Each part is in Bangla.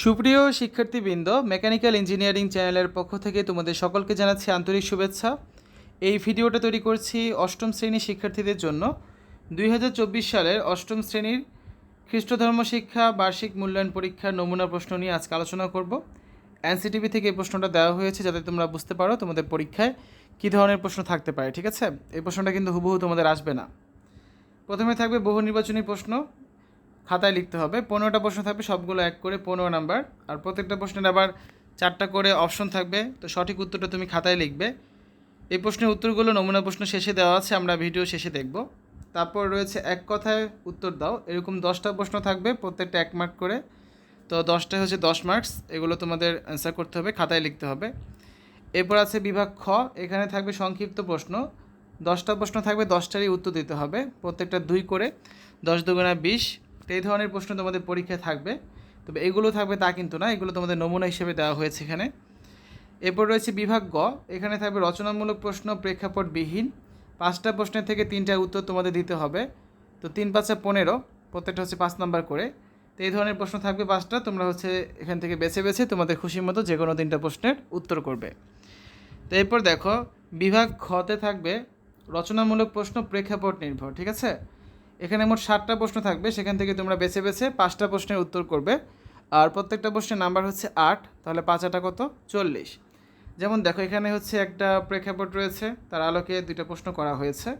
সুপ্রিয় শিক্ষার্থীবৃন্দ মেকানিক্যাল ইঞ্জিনিয়ারিং চ্যানেলের পক্ষ থেকে তোমাদের সকলকে জানাচ্ছি আন্তরিক শুভেচ্ছা। এই ভিডিওটা তৈরি করছি অষ্টম শ্রেণির শিক্ষার্থীদের জন্য। দুই হাজার চব্বিশ সালের অষ্টম শ্রেণির খ্রিস্টধর্ম শিক্ষা, বার্ষিক মূল্যায়ন পরীক্ষার নমুনা প্রশ্ন নিয়ে আজকে আলোচনা করব। এনসিটিভি থেকে এই প্রশ্নটা দেওয়া হয়েছে যাতে তোমরা বুঝতে পারো তোমাদের পরীক্ষায় কী ধরনের প্রশ্ন থাকতে পারে, ঠিক আছে? এই প্রশ্নটা কিন্তু হুবহু তোমাদের আসবে না। প্রথমে থাকবে বহু নির্বাচনী প্রশ্ন। খাতায় লিখতে হবে। পনেরোটা প্রশ্ন থাকবে, সবগুলো এক করে পনেরো নাম্বার। আর প্রত্যেকটা প্রশ্নের আবার চারটা করে অপশন থাকবে, তো সঠিক উত্তরটা তুমি খাতায় লিখবে। এই প্রশ্নের উত্তরগুলো নমুনা প্রশ্ন শেষে দেওয়া আছে, আমরা ভিডিও শেষে দেখব। তারপর রয়েছে এক কথায় উত্তর দাও। এরকম দশটা প্রশ্ন থাকবে, প্রত্যেকটা এক মার্ক করে। তো দশটা হচ্ছে দশ মার্কস এগুলো তোমাদের অ্যান্সার করতে হবে, খাতায় লিখতে হবে। এরপর আছে বিভাগ খ, এখানে থাকবে সংক্ষিপ্ত প্রশ্ন। দশটা প্রশ্ন থাকবে, দশটারই উত্তর দিতে হবে, প্রত্যেকটা দুই করে। দশ দুগুণা বিশ তো এই ধরনের প্রশ্ন তোমাদের পরীক্ষায় থাকবে। তবে এগুলো থাকবে তা কিন্তু না, এগুলো তোমাদের নমুনা হিসেবে দেওয়া হয়েছে এখানে। এরপর রয়েছে বিভাগ গ, এখানে থাকবে রচনামূলক প্রশ্ন প্রেক্ষাপটবিহীন। পাঁচটা প্রশ্নের থেকে তিনটা উত্তর তোমাদের দিতে হবে। তো তিন পাঁচটা পনেরো, প্রত্যেকটা হচ্ছে পাঁচ নাম্বার করে। তো এই ধরনের প্রশ্ন থাকবে পাঁচটা, তোমরা হচ্ছে এখান থেকে বেছে বেছে তোমাদের খুশি মতো যে কোনো তিনটা প্রশ্নের উত্তর করবে। তো এরপর দেখো, বিভাগ খতে থাকবে রচনামূলক প্রশ্ন প্রেক্ষাপট নির্ভর, ঠিক আছে? এখানে মোট ষাটটা প্রশ্ন থাকবে, সেখান থেকে তোমরা বেছে বেছে পাঁচটা প্রশ্নের উত্তর করবে। আর প্রত্যেকটা প্রশ্নের নাম্বার হচ্ছে আট, তাহলে পাঁচ আটা কত? চল্লিশ। যেমন দেখো, এখানে হচ্ছে একটা প্রেক্ষাপট রয়েছে, তার আলোকে দুইটা প্রশ্ন করা হয়েছে।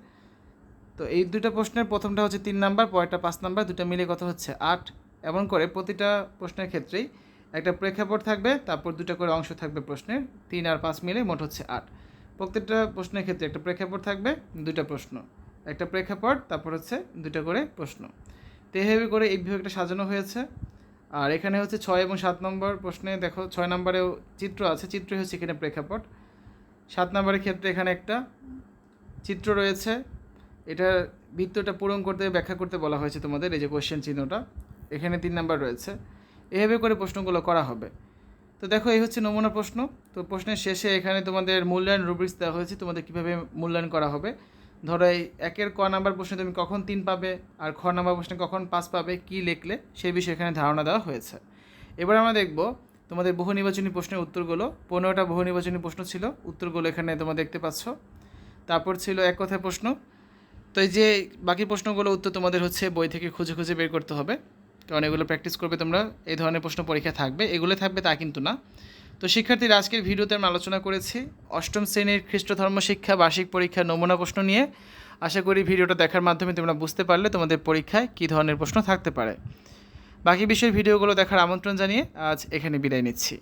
তো এই দুইটা প্রশ্নের প্রথমটা হচ্ছে তিন নাম্বার, পরেরটা পাঁচ নাম্বার দুটো মিলে কত হচ্ছে? আট। এমন করে প্রতিটা প্রশ্নের ক্ষেত্রেই একটা প্রেক্ষাপট থাকবে, তারপর দুটো করে অংশ থাকবে প্রশ্নের, তিন আর পাঁচ মিলে মোট হচ্ছে আট। প্রত্যেকটা প্রশ্নের ক্ষেত্রে একটা প্রেক্ষাপট থাকবে, দুইটা প্রশ্ন। একটা প্রেক্ষাপট, তারপর হচ্ছে দুটো করে প্রশ্ন। তো এভাবে করে এই বিভাগটা সাজানো হয়েছে। আর এখানে হচ্ছে ছয় এবং সাত নম্বর প্রশ্নে দেখো, ছয় নম্বরেও চিত্র আছে, চিত্রই হচ্ছে এখানে প্রেক্ষাপট। সাত নম্বরের ক্ষেত্রে এখানে একটা চিত্র রয়েছে। এটা বৃত্তটা পূরণ করতে, ব্যাখ্যা করতে বলা হয়েছে তোমাদের, এই যে কোয়েশ্চেন চিহ্নটা। এখানে তিন নাম্বার রয়েছে। এভাবে করে প্রশ্নগুলো করা হবে। তো দেখো, এই হচ্ছে নমুনা প্রশ্ন। তো প্রশ্নের শেষে এখানে তোমাদের মূল্যায়ন রুব্রিক্স দেওয়া হয়েছে। তোমাদের কীভাবে মূল্যায়ন করা হবে? ধরো এই একের ক নাম্বার প্রশ্নে তুমি কখন তিন পাবে আর খ নাম্বার প্রশ্নে কখন পাঁচ পাবে, কী লিখলে সেই বিষয়ে এখানে ধারণা দেওয়া হয়েছে। এবার আমরা দেখব তোমাদের বহু নির্বাচনী প্রশ্নের উত্তরগুলো। পনেরোটা বহু নির্বাচনী প্রশ্ন ছিল, উত্তরগুলো এখানে তোমরা দেখতে পাচ্ছ। তারপর ছিল এক কথায় প্রশ্ন। তো এই যে বাকি প্রশ্নগুলো উত্তর তোমাদের হচ্ছে বই থেকে খুঁজে খুঁজে বের করতে হবে। কারণ এগুলো প্র্যাকটিস করবে তোমরা, এই ধরনের প্রশ্ন পরীক্ষা থাকবে। এগুলো থাকবে তা কিন্তু না। তো শিক্ষার্থীরা, আজকের ভিডিওতে আমরা আলোচনা করেছি অষ্টম শ্রেণির খ্রিস্ট ধর্ম শিক্ষা, বার্ষিক পরীক্ষার নমুনা প্রশ্ন নিয়ে। আশা করি ভিডিওটা দেখার মাধ্যমে তোমরা বুঝতে পারলে তোমাদের পরীক্ষায় কী ধরনের প্রশ্ন থাকতে পারে। বাকি বিষয়ের ভিডিওগুলো দেখার আমন্ত্রণ জানিয়ে আজ এখানে বিদায় নিচ্ছি।